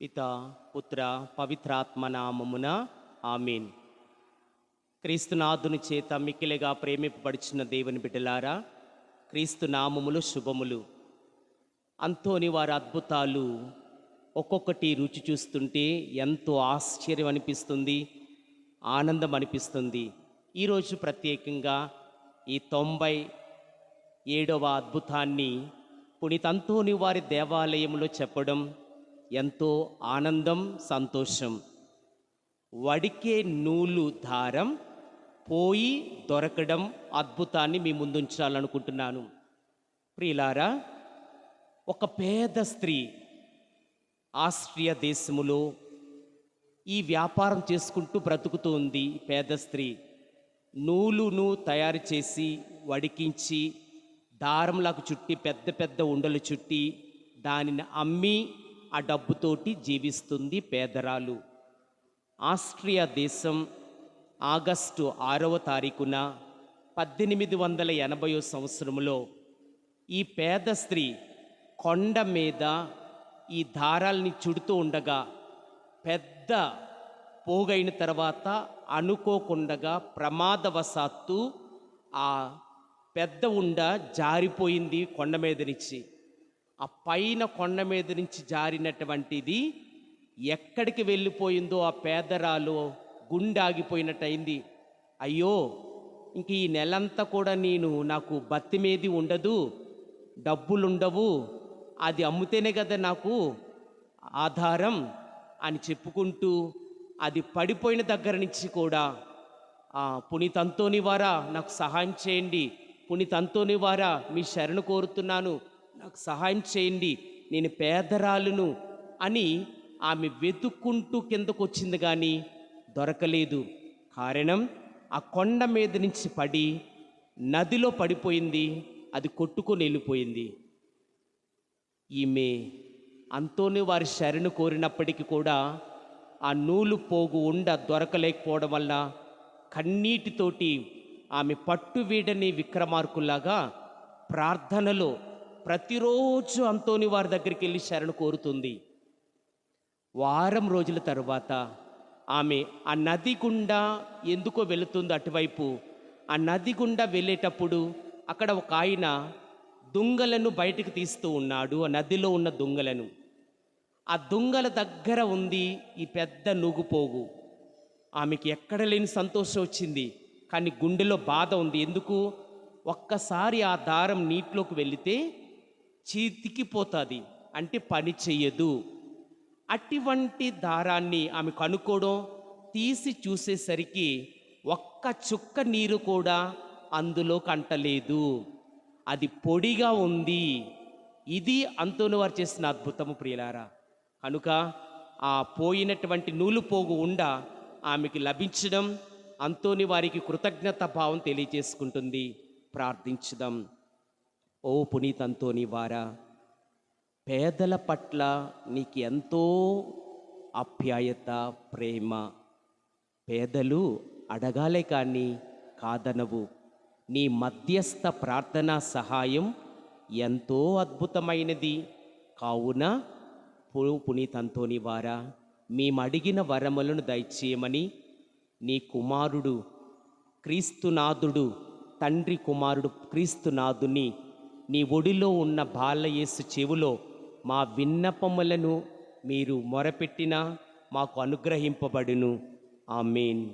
పిత పుత్ర పవిత్రాత్మ నామమున ఆమీన్. క్రీస్తునాథుని చేత మిక్కిలిగా ప్రేమింపబడిచిన దేవుని బిడ్డలారా క్రీస్తు నామములు శుభములు. అంతోని వారి అద్భుతాలు ఒక్కొక్కటి రుచి చూస్తుంటే ఎంతో ఆశ్చర్యం అనిపిస్తుంది ఆనందం అనిపిస్తుంది. ఈరోజు ప్రత్యేకంగా ఈ తొంభై ఏడవ అద్భుతాన్ని పునీతంతోని వారి దేవాలయంలో చెప్పడం ఎంతో ఆనందం సంతోషం. వడికే నూలు దారం పోయి దొరకడం అద్భుతాన్ని మీ ముందుంచాలనుకుంటున్నాను. ప్రియులారా ఒక పేద స్త్రీ ఆస్ట్రియా దేశములో ఈ వ్యాపారం చేసుకుంటూ బ్రతుకుతూ ఉంది పేద స్త్రీ. నూలును తయారు చేసి వడికించి దారంలకు చుట్టి పెద్ద పెద్ద ఉండలు చుట్టి దానిని అమ్మి ఆ డబ్బుతోటి జీవిస్తుంది పేదరాలు. ఆస్ట్రియా దేశం ఆగస్టు ఆరవ తారీఖున పద్దెనిమిది వందల ఎనభైవ సంవత్సరంలో ఈ పేద స్త్రీ కొండ మీద ఈ దారాల్ని చుడుతూ ఉండగా పెద్ద పోగైన తర్వాత అనుకోకుండగా ప్రమాదవశాత్తు ఆ పెద్ద ఉండ జారిపోయింది కొండ మీద నుంచి. ఆ పైన కొండ మీద నుంచి జారినటువంటిది ఎక్కడికి వెళ్ళిపోయిందో ఆ పేదరాలు గుండె ఆగిపోయినట్టయింది. అయ్యో ఇంక ఈ నెలంతా కూడా నేను నాకు బత్తి మీది ఉండదు డబ్బులుండవు అది అమ్ముతేనే కదా నాకు ఆధారం అని చెప్పుకుంటూ అది పడిపోయిన దగ్గర నుంచి కూడా ఆ, వారా నాకు సహాయం చేయండి పునీతంతోని వారా మీ శరణు కోరుతున్నాను. నాకు సహాయం చేయండి నేను పేదరాలును అని ఆమె వెతుక్కుంటూ కిందకు వచ్చింది కానీ దొరకలేదు. కారణం ఆ కొండ మీద నుంచి పడి నదిలో పడిపోయింది అది కొట్టుకొని వెళ్ళిపోయింది. ఈమె అంతోనే వారి శరణు కోరినప్పటికీ కూడా ఆ నూలు పోగు ఉండ దొరకలేకపోవడం వల్ల కన్నీటితోటి ఆమె పట్టు వీడని విక్రమార్కుల్లాగా ప్రార్థనలో ప్రతిరోజు అంతోని వారి దగ్గరికి వెళ్ళి శరణు కోరుతుంది. వారం రోజుల తరువాత ఆమె ఆ నది గుండా ఎందుకో వెళుతుంది అటువైపు. ఆ నది గుండా వెళ్ళేటప్పుడు అక్కడ ఒక ఆయన దుంగలను బయటకు తీస్తూ ఉన్నాడు. ఆ నదిలో ఉన్న దుంగలను. ఆ దుంగల దగ్గర ఉంది ఈ పెద్ద నుగుపోగు. ఆమెకి ఎక్కడ లేని సంతోషం వచ్చింది. కానీ గుండెలో బాధ ఉంది. ఎందుకు? ఒక్కసారి ఆ దారం నీటిలోకి వెళితే చీతికిపోతుంది అంటే పని చెయ్యదు. అటువంటి దారాన్ని ఆమె కనుక్కోవడం తీసి చూసేసరికి ఒక్క చుక్క నీరు కూడా అందులో కంటలేదు. అది పొడిగా ఉంది. ఇది అంతోని వారు చేసిన అద్భుతము ప్రియులారా. కనుక ఆ పోయినటువంటి నూలు పోగు ఉండ ఆమెకి లభించడం అంతోని వారికి కృతజ్ఞత భావం తెలియజేసుకుంటుంది. ప్రార్థించడం ఓ పునీతంతోని వారా పేదల పట్ల నీకు ఎంతో ఆప్యాయత ప్రేమ. పేదలు అడగాలే కానీ కాదనవు. నీ మధ్యస్థ ప్రార్థనా సహాయం ఎంతో అద్భుతమైనది. కావున పు- పునీతంతోని వారా మేము అడిగిన వరములను దయచేయమని నీ కుమారుడు క్రీస్తునాథుడు తండ్రి కుమారుడు క్రీస్తునాథుని నీ ఒడిలో ఉన్న బాలయేసు చెవులో మా విన్నపములను మీరు మొరపెట్టినా మాకు అనుగ్రహింపబడును. ఆమెన్.